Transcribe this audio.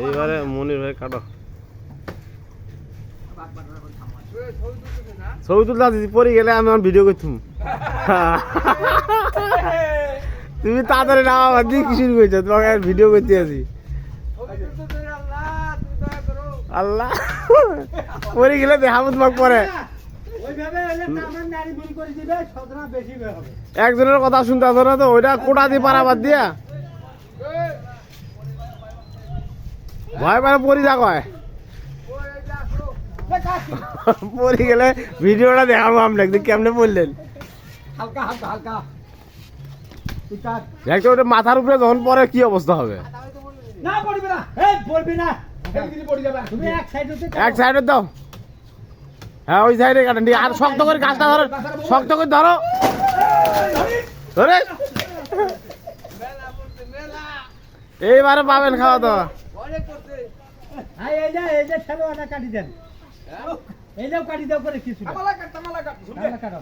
এইবারে মনির ভাই কাটো। ছবি তুলতে গেলে আমি আমার ভিডিও করতাম। তুমি তাড়াতাড়ি তোমাকে ভিডিও করতে আছি আল্লাহ। পরে গেলে দেখাবো তোমাকে পরে। একজনের কথা শুনতে আসো না তো, ওইটা কোটা দিয়ে পারা বাদ দিয়া। ভয় পারে পরি যা কয় পরি গেলে ভিডিওটা দেখাবো একদিন কেমনে বললেন হালকা হালকা হালকা। ঠিক ওটা মাথার উপরে যখন পরে কি অবস্থা হবে? না পড়বে না। এই পড়বি না। তুমি এক সাইড এক সাইডে দাও। হ্যাঁ ওই সাইডে কাটেন আর শক্ত করে গাছটা ধরো। শক্ত করে ধরো। ধরে। এইবারে পাবেন খাওয়া দাওয়া। হ্যাঁ এই যে এই যে ছেলে কাটি দেন। এই যে কাটি দাও করে কিছু। কাটো।